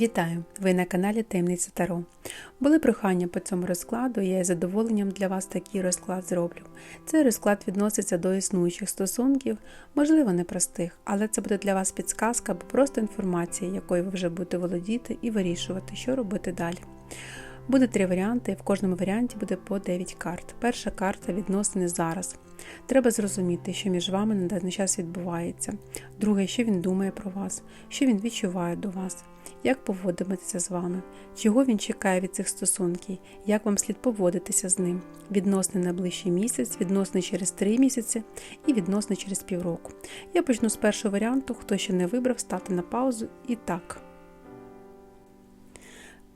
Вітаю! Ви на каналі Таємниця Таро. Були прохання по цьому розкладу, я із задоволенням для вас такий розклад зроблю. Цей розклад відноситься до існуючих стосунків, можливо, непростих, але це буде для вас підсказка або просто інформація, якою ви вже будете володіти і вирішувати, що робити далі. Буде три варіанти, в кожному варіанті буде по 9 карт. Перша карта відносини зараз. Треба зрозуміти, що між вами на даний час відбувається. Друге, що він думає про вас, що він відчуває до вас, як поводитиметься з вами, чого він чекає від цих стосунків, як вам слід поводитися з ним, відносини на ближчий місяць, відносини через три місяці і відносини через півроку. Я почну з першого варіанту, хто ще не вибрав, стати на паузу і так.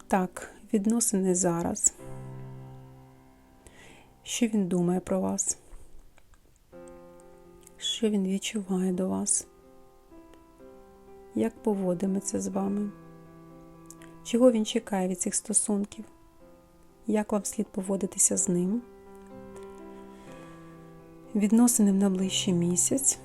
Так, відносини зараз. Що він думає про вас? Що він відчуває до вас? Як поводиметься з вами? Чого він чекає від цих стосунків? Як вам слід поводитися з ним? Відносини на ближчий місяць.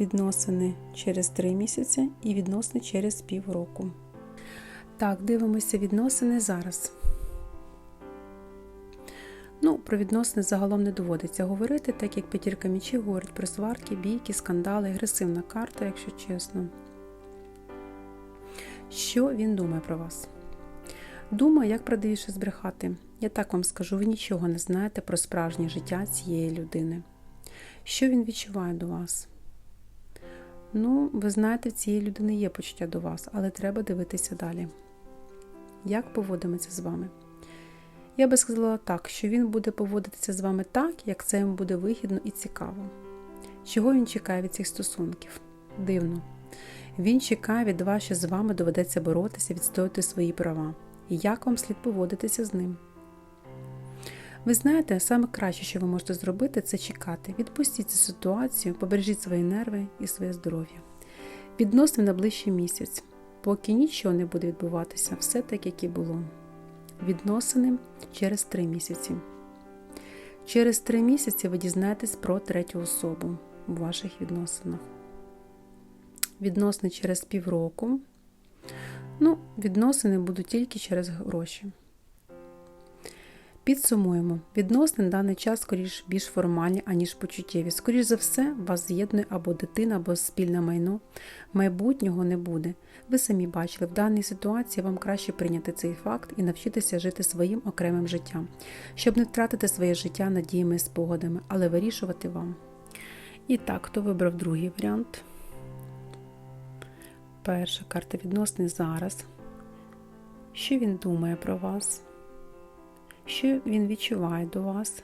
Відносини через три місяці і відносини через півроку. Так, дивимося відносини зараз. Ну, про відносини загалом не доводиться говорити, так як п'ятірка мічів говорить про сварки, бійки, скандали, агресивна карта, якщо чесно. Що він думає про вас? Думаю, як правдивіше збрехати. Я так вам скажу, ви нічого не знаєте про справжнє життя цієї людини. Що він відчуває до вас? Ну, ви знаєте, в цієї людини є почуття до вас, але треба дивитися далі. Як поводиметься з вами? Я би сказала так, що він буде поводитися з вами так, як це йому буде вигідно і цікаво. Чого він чекає від цих стосунків? Дивно. Він чекає від вас, що з вами доведеться боротися, відстояти свої права. Як вам слід поводитися з ним? Ви знаєте, саме краще, що ви можете зробити, це чекати. Відпустіть цю ситуацію, побережіть свої нерви і своє здоров'я. Відносно на ближчий місяць, поки нічого не буде відбуватися, все так, як і було. Відносини через три місяці. Через три місяці ви дізнаєтесь про третю особу у ваших відносинах. Відносини через півроку. Ну, відносини будуть тільки через гроші. Підсумуємо, відносини на даний час скоріш більш формальні, аніж почуттєві. Скоріш за все, вас з'єднує або дитина, або спільне майно. Майбутнього не буде. Ви самі бачили, в даній ситуації вам краще прийняти цей факт і навчитися жити своїм окремим життям, щоб не втратити своє життя надіями і спогадами, але вирішувати вам. І так, хто вибрав другий варіант? Перша карта відносини зараз. Що він думає про вас? Що він відчуває до вас,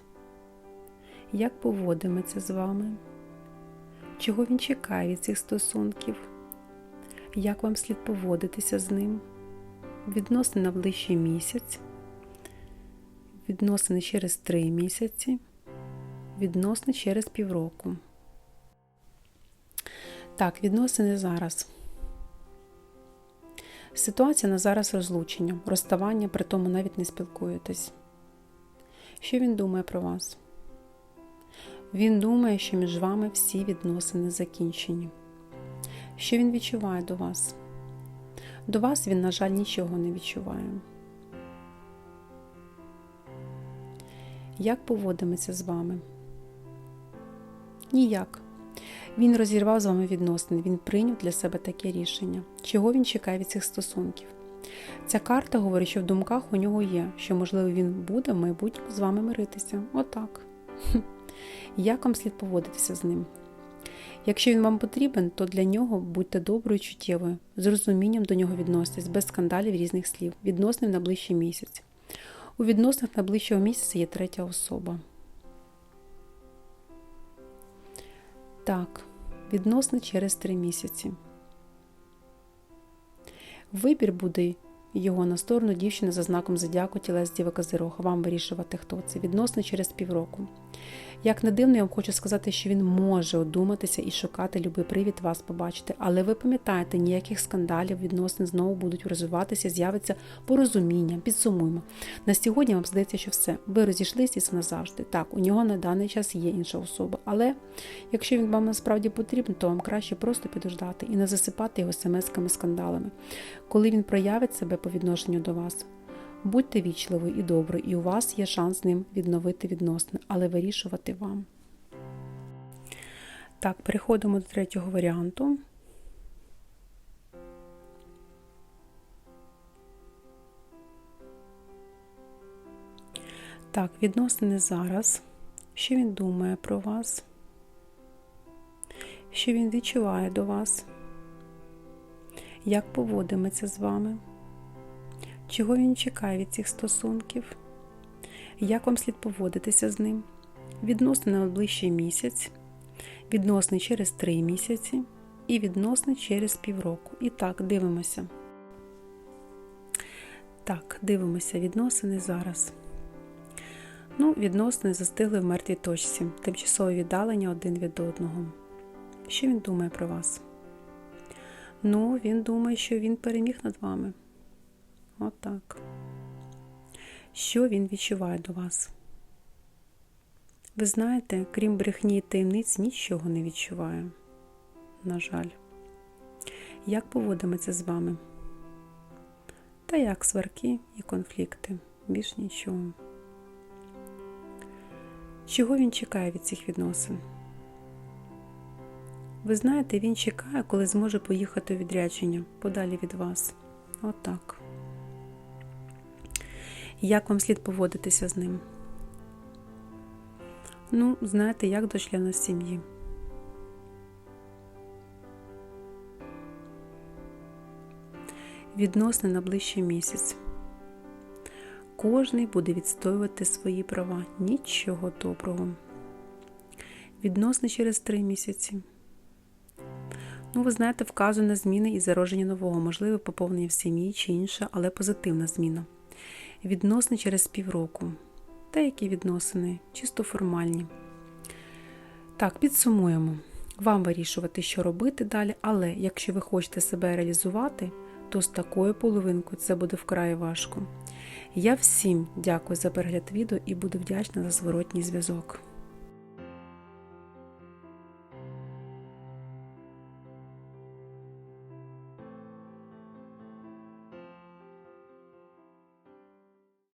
як поводиметься з вами, чого він чекає від цих стосунків, як вам слід поводитися з ним, відносини на ближчий місяць, відносини через три місяці, відносини через півроку. Так, відносини зараз. Ситуація на зараз розлучення, розставання, при тому навіть не спілкуєтесь. Що він думає про вас? Він думає, що між вами всі відносини закінчені. Що він відчуває до вас? До вас він, на жаль, нічого не відчуває. Як поводиметься з вами? Ніяк. Він розірвав з вами відносини, він прийняв для себе таке рішення. Чого він чекає від цих стосунків? Ця карта говорить, що в думках у нього є, що, можливо, він буде в майбутньому з вами миритися. Отак. Як вам слід поводитися з ним? Якщо він вам потрібен, то для нього будьте доброю чуттєвою, з розумінням до нього відноситесь, без скандалів різних слів, відносин на ближчий місяць. У відносинах на ближчого місяця є третя особа. Так, відносини через три місяці. Вибір буде його на сторону дівчина за знаком зодіаку тілес Діва Козирога. Вам вирішувати, хто це. Відносно через півроку. Як не дивно, я вам хочу сказати, що він може одуматися і шукати любий привід вас побачити. Але ви пам'ятаєте, ніяких скандалів відносин знову будуть розвиватися, з'явиться порозуміння, підсумуємо. На сьогодні вам здається, що все. Ви розійшлися і це назавжди. Так, у нього на даний час є інша особа. Але якщо він вам насправді потрібен, то вам краще просто підождати і не засипати його смс-ками скандалами. Коли він проявить себе по відношенню до вас. Будьте вічливі і добрі, і у вас є шанс з ним відновити відносини, але вирішувати вам. Так, переходимо до третього варіанту. Так, відносини зараз. Що він думає про вас? Що він відчуває до вас? Як поводиметься з вами? Чого він чекає від цих стосунків? Як вам слід поводитися з ним? Відносини на найближчий місяць, відносини через три місяці і відносини через півроку. І так, дивимося. Так, дивимося відносини зараз. Ну, відносини застигли в мертвій точці, тимчасове віддалення один від одного. Що він думає про вас? Ну, він думає, що він переміг над вами. Отак. Що він відчуває до вас? Ви знаєте, крім брехні і таємниць, нічого не відчуває. На жаль. Як поводиметься з вами? Та як сварки і конфлікти, більш нічого. Чого він чекає від цих відносин? Ви знаєте, він чекає, коли зможе поїхати у відрядження подалі від вас. Отак. Як вам слід поводитися з ним? Ну, знаєте, як до члена сім'ї. Відносини на ближчий місяць. Кожний буде відстоювати свої права. Нічого доброго. Відносини через три місяці. Ну, ви знаєте, вказує на зміни і зародження нового, можливе поповнення в сім'ї чи інша, але позитивна зміна. Відносини через півроку. Та які відносини, чисто формальні. Так, підсумуємо. Вам вирішувати, що робити далі, але якщо ви хочете себе реалізувати, то з такою половинкою це буде вкрай важко. Я всім дякую за перегляд відео і буду вдячна за зворотній зв'язок.